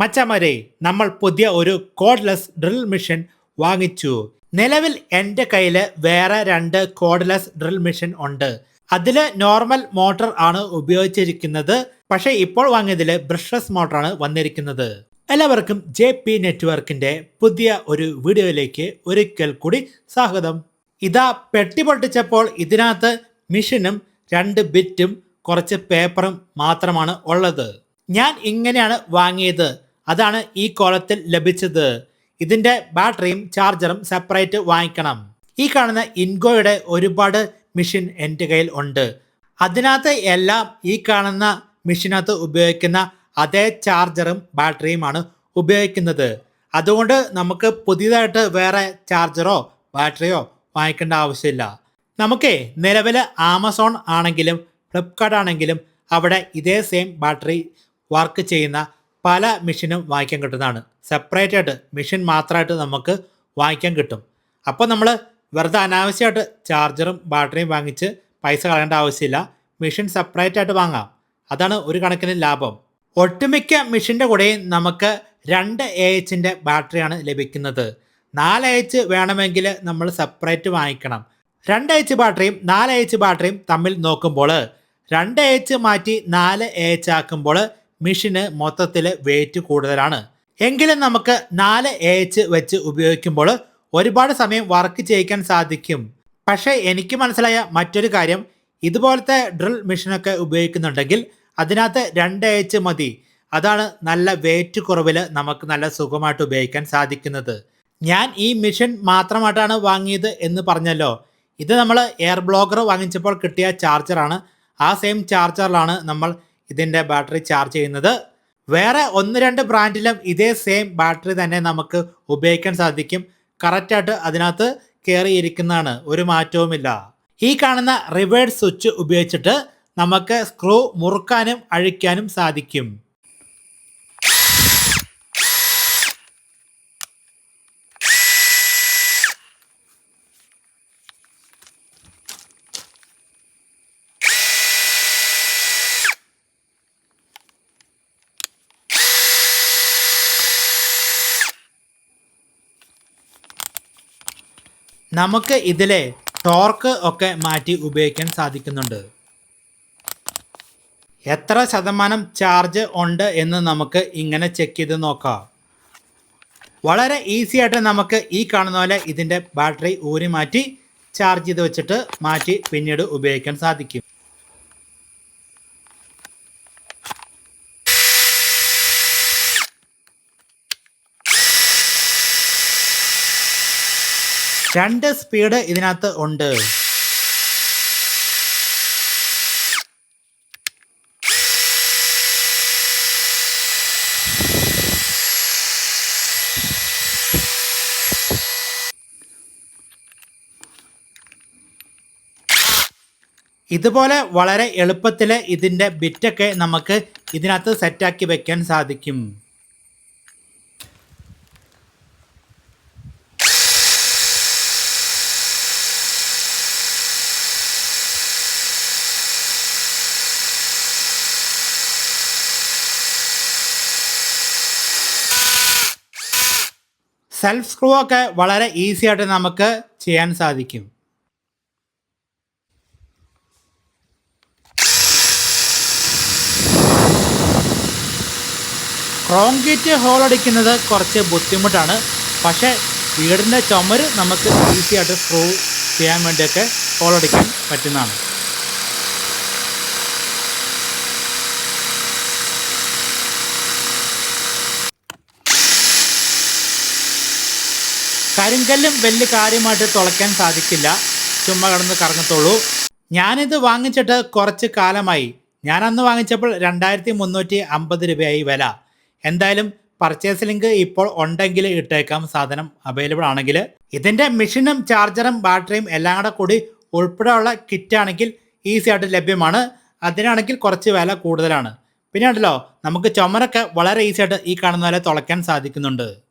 മച്ചമാരെ നമ്മൾ പുതിയ ഒരു കോഡ്ലെസ് ഡ്രിൽ മെഷീൻ വാങ്ങിച്ചു. നിലവിൽ എന്റെ കയ്യിൽ വേറെ രണ്ട് കോഡ്ലെസ് ഡ്രിൽ മെഷീൻ ഉണ്ട്. അതിൽ നോർമൽ മോട്ടോർ ആണ് ഉപയോഗിച്ചിരിക്കുന്നത്. പക്ഷേ ഇപ്പോൾ വാങ്ങിയതിൽ ബ്രഷ്ലെസ് മോട്ടറാണ് വന്നിരിക്കുന്നത്. എല്ലാവർക്കും ജെ പി നെറ്റ്വർക്കിന്റെ പുതിയ ഒരു വീഡിയോയിലേക്ക് ഒരിക്കൽ കൂടി സ്വാഗതം. ഇതാ പെട്ടി പൊട്ടിച്ചപ്പോൾ ഇതിനകത്ത് മിഷനും രണ്ട് ബിറ്റും കുറച്ച് പേപ്പറും മാത്രമാണ് ഉള്ളത്. ഞാൻ ഇങ്ങനെയാണ് വാങ്ങിയത്. അതാണ് ഈ കോലത്തിൽ ലഭിച്ചത്. ഇതിന്റെ ബാറ്ററിയും ചാർജറും സെപ്പറേറ്റ് വാങ്ങിക്കണം. ഈ കാണുന്ന ഇൻഗോയുടെ ഒരുപാട് മെഷീൻ എന്റെ കയ്യിൽ ഉണ്ട്. അതിനകത്ത് എല്ലാം ഈ കാണുന്ന മെഷീനകത്ത് ഉപയോഗിക്കുന്ന അതേ ചാർജറും ബാറ്ററിയുമാണ് ഉപയോഗിക്കുന്നത്. അതുകൊണ്ട് നമുക്ക് പുതിയതായിട്ട് വേറെ ചാർജറോ ബാറ്ററിയോ വാങ്ങിക്കേണ്ട ആവശ്യമില്ല. നമുക്കേ നിലവിൽ ആമസോൺ ആണെങ്കിലും ഫ്ലിപ്കാർട്ട് ആണെങ്കിലും അവിടെ ഇതേ സെയിം ബാറ്ററി വർക്ക് ചെയ്യുന്ന പല മെഷീനും വാങ്ങിക്കാൻ കിട്ടുന്നതാണ്. സെപ്പറേറ്റ് ആയിട്ട് മെഷീൻ മാത്രമായിട്ട് നമുക്ക് വാങ്ങിക്കാൻ കിട്ടും. അപ്പോൾ നമ്മൾ വെറുതെ അനാവശ്യമായിട്ട് ചാർജറും ബാറ്ററിയും വാങ്ങിച്ച് പൈസ കളയേണ്ട ആവശ്യമില്ല. മെഷീൻ സെപ്പറേറ്റ് ആയിട്ട് വാങ്ങാം. അതാണ് ഒരു കണക്കിന് ലാഭം. ഒട്ടുമിക്ക മെഷീന്റെ കൂടെയും നമുക്ക് രണ്ട് എ എച്ചിന്റെ ബാറ്ററിയാണ് ലഭിക്കുന്നത്. നാല് എച്ച് വേണമെങ്കിൽ നമ്മൾ സെപ്പറേറ്റ് വാങ്ങിക്കണം. രണ്ട് എച്ച് ബാറ്ററിയും നാല് എച്ച് ബാറ്ററിയും തമ്മിൽ നോക്കുമ്പോൾ രണ്ട് എച്ച് മാറ്റി നാല് എച്ച് ആക്കുമ്പോൾ മെഷീന് മൊത്തത്തിൽ വെയിറ്റ് കൂടുതലാണ്. എങ്കിലും നമുക്ക് നാല് എച്ച് വെച്ച് ഉപയോഗിക്കുമ്പോൾ ഒരുപാട് സമയം വർക്ക് ചെയ്യിക്കാൻ സാധിക്കും. പക്ഷേ എനിക്ക് മനസ്സിലായ മറ്റൊരു കാര്യം. ഇതുപോലത്തെ ഡ്രിൽ മെഷീനൊക്കെ ഉപയോഗിക്കുന്നുണ്ടെങ്കിൽ അതിനകത്ത് രണ്ട് എച്ച് മതി. അതാണ് നല്ല വെയിറ്റ് കുറവിൽ നമുക്ക് നല്ല സുഖമായിട്ട് ഉപയോഗിക്കാൻ സാധിക്കുന്നത്. ഞാൻ ഈ മെഷീൻ മാത്രമായിട്ടാണ് വാങ്ങിയത് എന്ന് പറഞ്ഞല്ലോ. ഇത് നമ്മൾ എയർ ബ്ലോഗർ വാങ്ങിച്ചപ്പോൾ കിട്ടിയ ചാർജറാണ് ആ സെയിം ചാർജറിലാണ് നമ്മൾ ഇതിന്റെ ബാറ്ററി ചാർജ് ചെയ്യുന്നത്. വേറെ ഒന്ന് രണ്ട് ബ്രാൻഡിലും ഇതേ സെയിം ബാറ്ററി തന്നെ നമുക്ക് ഉപയോഗിക്കാൻ സാധിക്കും. കറക്റ്റായിട്ട് അതിനകത്ത് കയറിയിരിക്കുന്നതാണ് ഒരു മാറ്റവുമില്ല. ഈ കാണുന്ന റിവേഴ്സ് സ്വിച്ച് ഉപയോഗിച്ചിട്ട് നമുക്ക് സ്ക്രൂ മുറുക്കാനും അഴിക്കാനും സാധിക്കും. നമുക്ക് ഇതിലെ ടോർക്ക് ഒക്കെ മാറ്റി ഉപയോഗിക്കാൻ സാധിക്കുന്നുണ്ട്. എത്ര ശതമാനം ചാർജ് ഉണ്ട് എന്ന് നമുക്ക് ഇങ്ങനെ ചെക്ക് ചെയ്ത് നോക്കാം. വളരെ ഈസി ആയിട്ട് നമുക്ക് ഈ കാണുന്ന പോലെ ഇതിന്റെ ബാറ്ററി ഊരി മാറ്റി ചാർജ് ചെയ്ത് വെച്ചിട്ട് മാറ്റി പിന്നീട് ഉപയോഗിക്കാൻ സാധിക്കും. രണ്ട് സ്പീഡ് ഇതിനകത്ത് ഉണ്ട്. ഇതുപോലെ വളരെ എളുപ്പത്തിൽ ഇതിന്റെ ബിറ്റൊക്കെ നമുക്ക് ഇതിനകത്ത് സെറ്റാക്കി വയ്ക്കാൻ സാധിക്കും. സെൽഫ് സ്ക്രൂ ഒക്കെ വളരെ ഈസി ആയിട്ട് നമുക്ക് ചെയ്യാൻ സാധിക്കും. ക്രോം ഗേറ്റ് ഹോൾ അടിക്കുന്നത് കുറച്ച് ബുദ്ധിമുട്ടാണ്. പക്ഷേ വീടിന്റെ ചുമര് നമുക്ക് ഈസി ആയിട്ട് സ്ക്രൂ ചെയ്യാൻ വേണ്ടിയൊക്കെ ഹോൾ അടിക്കാൻ പറ്റുന്നതാണ്. കരിങ്കല്ലും വലിയ കാര്യമായിട്ട് തുളയ്ക്കാൻ സാധിക്കില്ല. ചുമ്മാ കിടന്ന് കറങ്ങത്തുള്ളൂ. ഞാനിത് വാങ്ങിച്ചിട്ട് കുറച്ച് കാലമായി. ഞാൻ അന്ന് വാങ്ങിച്ചപ്പോൾ രണ്ടായിരത്തി മുന്നൂറ്റി അമ്പത് രൂപയായി വില. എന്തായാലും പർച്ചേസ് ലിങ്ക് ഇപ്പോൾ ഉണ്ടെങ്കിൽ ഇട്ടേക്കാം. സാധനം അവൈലബിൾ ആണെങ്കിൽ. ഇതിന്റെ മെഷീനും ചാർജറും ബാറ്ററിയും എല്ലാം കൂടെ കൂടി ഉൾപ്പെടെയുള്ള കിറ്റാണെങ്കിൽ ഈസി ആയിട്ട് ലഭ്യമാണ്. അതിനാണെങ്കിൽ കുറച്ച് വില കൂടുതലാണ്. പിന്നെ ഉണ്ടല്ലോ നമുക്ക് ചുമരൊക്കെ വളരെ ഈസി ആയിട്ട് ഈ കാണുന്ന പോലെ തുളയ്ക്കാൻ സാധിക്കുന്നുണ്ട്.